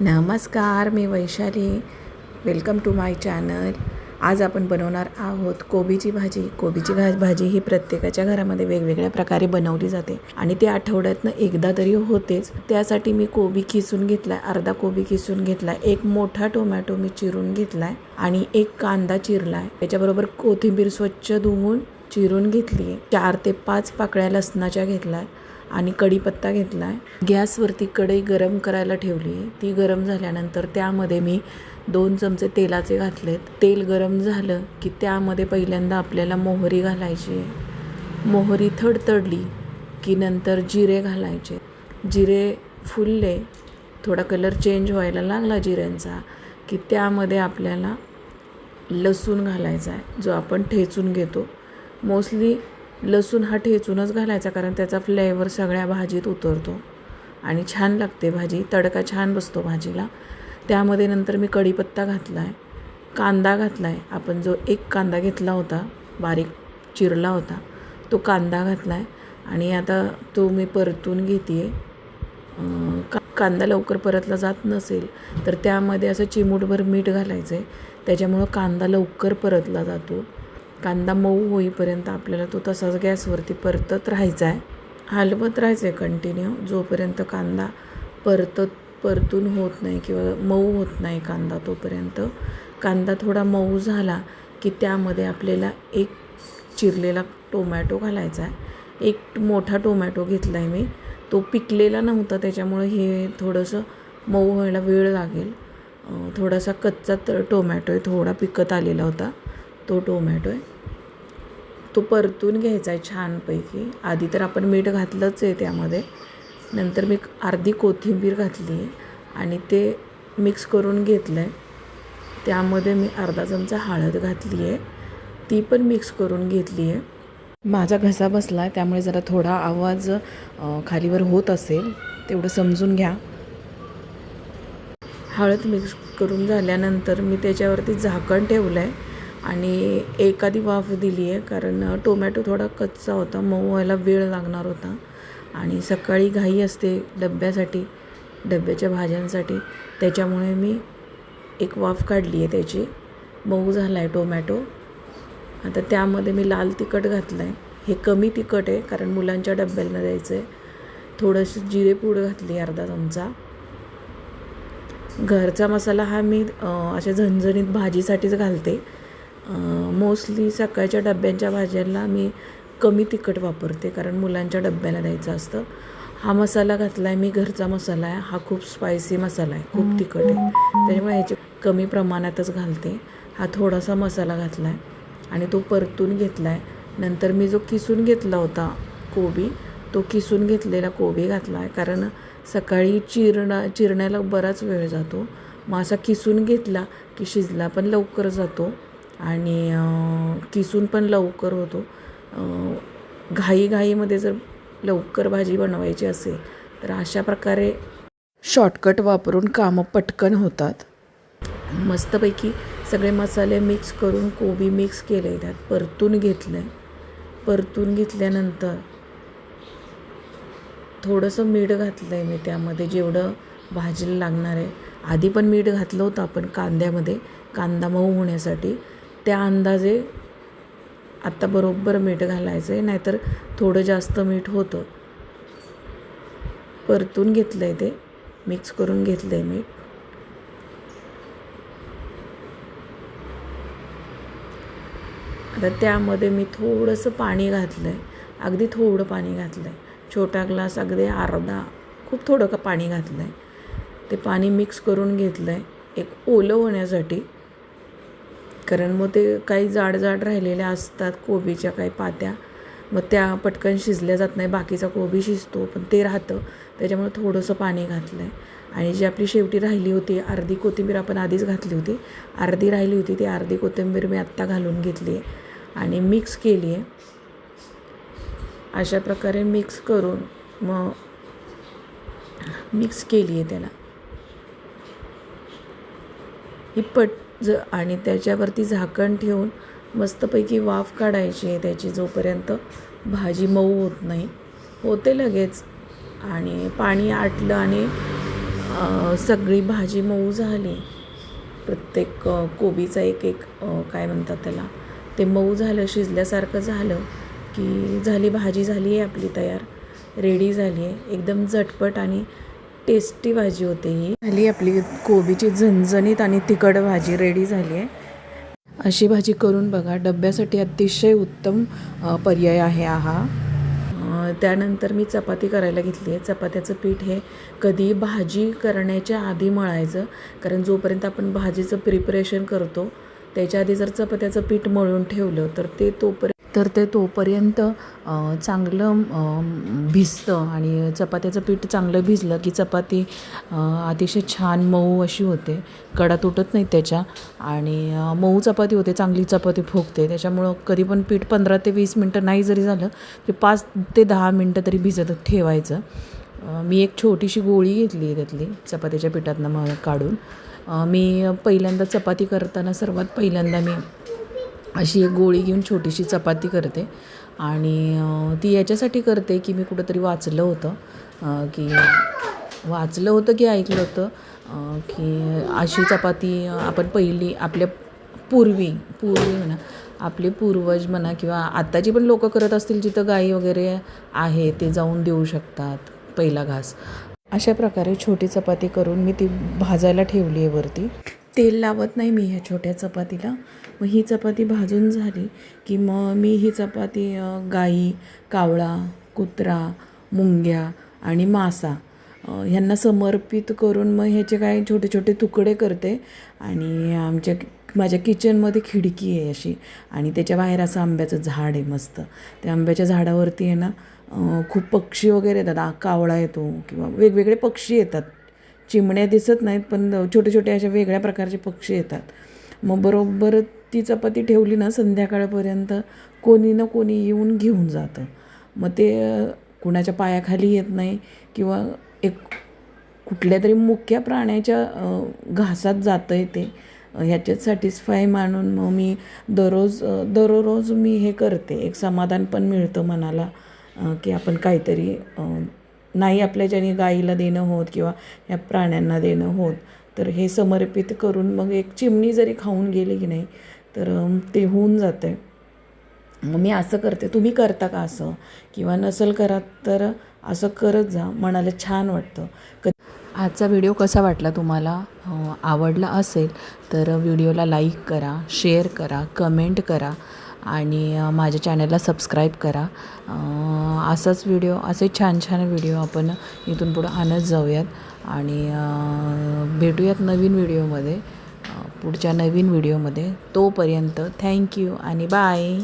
नमस्कार मी Vaishali. Welcome to my channel आज आपण बनवणार आहोत कोबीची भाजी. कोबीची भा भाजी ही प्रत्येकाच्या घरामध्ये वेगवेगळ्या प्रकारे बनवली जाते आणि ते आठवड्यातनं एकदा तरी होतेच. त्यासाठी मी कोबी किसून घेतलाय अर्धा कोबी किसून घेतलाय एक मोठा टोमॅटो मी चिरून घेतलाय आणि एक कांदा चिरलाय. त्याच्याबरोबर कोथिंबीर स्वच्छ धुवून चिरून घेतली आहे. चार ते पाच पाकळ्या लसणाच्या घेतला आहे आणि कढीपत्ता घेतला आहे. गॅसवरती कढई गरम करायला ठेवली आहे. ती गरम झाल्यानंतर त्यामध्ये मी दोन चमचे तेलाचे घातलेत. तेल गरम झालं की त्यामध्ये पहिल्यांदा आपल्याला मोहरी घालायची आहे. मोहरी थडतडली की नंतर जिरे घालायचे जिरे फुलले थोडा कलर चेंज व्हायला लागला जिऱ्यांचा की त्यामध्ये आपल्याला लसूण घालायचा आहे जो आपण ठेचून घेतो. मोस्टली लसूण हा ठेचूनच घालायचा कारण त्याचा फ्लेवर सगळ्या भाजीत उतरतो. आणि छान लागते भाजी. तडका छान बसतो भाजीला. त्यामध्ये नंतर मी कढीपत्ता घातला आहे कांदा घातला आहे आपण जो एक कांदा घेतला होता बारीक चिरला होता तो कांदा घातला आहे आणि आता तो मी परतून घेते आहे का कांदा लवकर परतला जात नसेल तर त्यामध्ये असं चिमूटभर मीठ घालायचं आहे त्याच्यामुळं कांदा लवकर परतला जातो. कांदा मऊ होईपर्यंत आपल्याला तो तसाच गॅसवरती परतत राहायचा आहे. हलवत राहायचं आहे कंटिन्यू जोपर्यंत कांदा परतत परतून होत नाही किंवा मऊ होत नाही कांदा तोपर्यंत कांदा थोडा मऊ झाला की त्यामध्ये आपल्याला एक चिरलेला टोमॅटो घालायचा आहे. एक मोठा टोमॅटो घेतला आहे मी. तो पिकलेला नव्हता त्याच्यामुळं हे थोडंसं मऊ व्हायला वेळ लागेल. थोडासा कच्चा तर टोमॅटो आहे थोडा पिकत आलेला होता. तो टोमॅटो आहे. तो परतून घ्यायचा आहे छानपैकी. आधी तर आपण मीठ घातलंच आहे त्यामध्ये. नंतर मी अर्धी कोथिंबीर घातली आहे आणि ते मिक्स करून घेतलं आहे त्यामध्ये मी अर्धा चमचा हळद घातली आहे. ती पण मिक्स करून घेतली आहे. माझा घसा बसला आहे त्यामुळे जरा थोडा आवाज खालीवर होत असेल तेवढं समजून घ्या. हळद मिक्स करून झाल्यानंतर मी त्याच्यावरती झाकण ठेवलं आहे आणि एखादी वाफ दिली आहे कारण टोमॅटो थोडा कच्चा होता मऊ व्हायला वेळ लागणार होता. आणि सकाळी घाई असते डब्यासाठी डब्याच्या भाज्यांसाठी. त्याच्यामुळे मी एक वाफ काढली आहे त्याची. मऊ झाला आहे टोमॅटो. आता त्यामध्ये मी लाल तिखट घातलं आहे हे कमी तिखट आहे कारण मुलांच्या डब्याला द्यायचं आहे थोडंसं जिरेपूड घातली अर्धा चमचा. घरचा मसाला हा मी अशा झणझणीत भाजीसाठीच घालते. मोस्टली सकाळच्या डब्यांच्या भाज्यांना मी कमी तिखट वापरते कारण मुलांच्या डब्याला द्यायचं असतं. हा मसाला घातला आहे मी घरचा मसाला आहे हा खूप स्पायसी मसाला आहे खूप तिखट आहे. त्याच्यामुळे ह्याचे कमी प्रमाणातच घालते. हा थोडासा मसाला घातला आहे आणि तो परतून घेतला आहे नंतर मी जो किसून घेतला होता कोबी तो किसून घेतलेला कोबी घातला आहे कारण सकाळी चिरणा चिरण्याला बराच वेळ जातो. मग असा किसून घेतला की शिजला पण लवकर जातो. आणि किसून पण लवकर होतो. घाईघाईमध्ये जर लवकर भाजी बनवायची असेल तर अशा प्रकारे शॉर्टकट वापरून कामं पटकन होतात. मस्तपैकी सगळे मसाले मिक्स करून कोबी मिक्स केले त्यात. परतून घेतलं आहे परतून घेतल्यानंतर थोडंसं मीठ घातलं आहे मी त्यामध्ये. जेवढं भाजीला लागणार आहे. आधी पण मीठ घातलं होतं आपण कांद्यामध्ये. कांदा मऊ होण्यासाठी. त्या अंदाजे आत्ता बरोबर मीठ घालायचं आहे नाहीतर थोडं जास्त मीठ होतं. परतून घेतलं आहे ते मिक्स करून घेतलं आहे मीठ. आता त्यामध्ये मी थोडंसं पाणी घातलं आहे अगदी थोडं पाणी घातलं आहे छोटा ग्लास अगदी अर्धा खूप थोडं का पाणी घातलं आहे ते पाणी मिक्स करून घेतलं आहे एक ओलं होण्यासाठी. कारण मग ते काही जाड जाड राहिलेल्या असतात कोबीच्या काही पात्या. मग त्या पटकन शिजल्या जात नाही बाकीचा कोबी शिजतो पण ते राहतं. त्याच्यामुळे थोडंसं पाणी घातलं आहे आणि जी आपली शेवटी राहिली होती अर्धी कोथिंबीर आपण आधीच घातली होती. अर्धी राहिली होती ती अर्धी कोथिंबीर मी आत्ता घालून घेतली आहे. आणि मिक्स केली आहे. अशा प्रकारे मिक्स करून मग मिक्स केली आहे त्याला. ही पट ज आणि त्याच्यावरती झाकण ठेवून मस्तपैकी वाफ काढायची आहे त्याची जोपर्यंत भाजी मऊ होत नाही. होते लगेच. आणि पाणी आटलं आणि सगळी भाजी मऊ झाली. प्रत्येक कोबीचा एक एक काय म्हणतात त्याला ते मऊ झालं शिजल्यासारखं झालं की झाली भाजी झाली आहे आपली तयार. रेडी झाली आहे. एकदम झटपट आणि टेस्टी भाजी होते ही. झाली आपली कोबीची झणझणीत आणि तिखट भाजी रेडी झाली आहे. अशी भाजी करून बघा डब्यासाठी अतिशय उत्तम पर्याय आहे हा. त्यानंतर मी चपाती करायला घेतली आहे. चपात्याचं पीठ हे कधी भाजी करण्याच्या आधी मळायचं कारण जोपर्यंत आपण भाजीचं प्रिपरेशन करतो त्याच्या आधी जर चपात्याचं पीठ मळून ठेवलं तर ते तोपर्यंत तर ते तोपर्यंत चांगलं भिजतं आणि चपात्याचं पीठ चांगलं भिजलं की चपाती अतिशय छान मऊ अशी होते. कडा तुटत नाही त्याच्या आणि मऊ चपाती होते चांगली चपाती फुगते. त्याच्यामुळं कधी पण पीठ पंधरा ते वीस मिनटं नाही जरी झालं तरी पाच ते दहा मिनटं तरी भिजत ठेवायचं. मी एक छोटीशी गोळी घेतली आहे त्यातली चपातीच्या पिठातनं मग काढून. मी पहिल्यांदा चपाती करताना सर्वात पहिल्यांदा मी अशी एक गोळी घेऊन छोटीशी चपाती करते. आणि ती याच्यासाठी करते की मी कुठंतरी वाचलं होतं की वाचलं होतं की ऐकलं होतं की अशी चपाती आपण पहिली आपल्या पूर्वी पूर्वी म्हणा आपले पूर्वज म्हणा किंवा आत्ताची पण लोकं करत असतील जिथं गाई वगैरे आहे ते जाऊन देऊ शकतात पहिला घास. अशा प्रकारे छोटी चपाती करून मी ती भाजायला ठेवली आहे वरती. तेल लावत नाही मी ह्या छोट्या चपातीला. मग ही चपाती भाजून झाली की मग मी ही चपाती गाई कावळा कुत्रा मुंग्या आणि मासा ह्यांना समर्पित करून मग ह्याचे काय छोटे छोटे तुकडे करते आणि आमच्या माझ्या किचनमध्ये खिडकी आहे अशी आणि त्याच्या बाहेर असं आंब्याचं झाड आहे मस्त. त्या आंब्याच्या झाडावरती आहे ना खूप पक्षी वगैरे येतात. कावळा येतो किंवा वेगवेगळे पक्षी येतात. चिमण्या दिसत नाहीत पण छोटे छोटे अशा वेगळ्या प्रकारचे पक्षी येतात. मग बरोबर ती चपाती ठेवली ना संध्याकाळपर्यंत कोणी ना कोणी येऊन घेऊन जातं. मग ते कुणाच्या पायाखाली येत नाही किंवा एक कुठल्या तरी मुख्य प्राण्याच्या घासात जातं आहे ते ह्याच्यात सॅटिस्फाय मानून मग मी दररोज दररोज मी हे करते. एक समाधान पण मिळतं मनाला की आपण काहीतरी नाही आपल्या ज्याने गाईला देणं होत किंवा ह्या प्राण्यांना देणं होत तर हे समर्पित करून मग एक चिमणी जरी खाऊन गेली की नाही तर ते होऊन जातं मग मी असं करते. तुम्ही करता का असं? किंवा नसेल करत तर असं करत जा. मनाला छान वाटतं. क आजचा व्हिडिओ कसा वाटला तुम्हाला? आवडला असेल तर व्हिडिओला लाईक करा शेअर करा कमेंट करा आणि माझ्या चॅनलला सबस्क्राईब करा. असाच व्हिडिओ असे छान छान व्हिडिओ आपण इथून पुढं आणत जाऊयात. आणि भेटूयात नवीन व्हिडिओमध्ये. पुढच्या नवीन व्हिडिओमध्ये तोपर्यंत थँक्यू आणि बाय.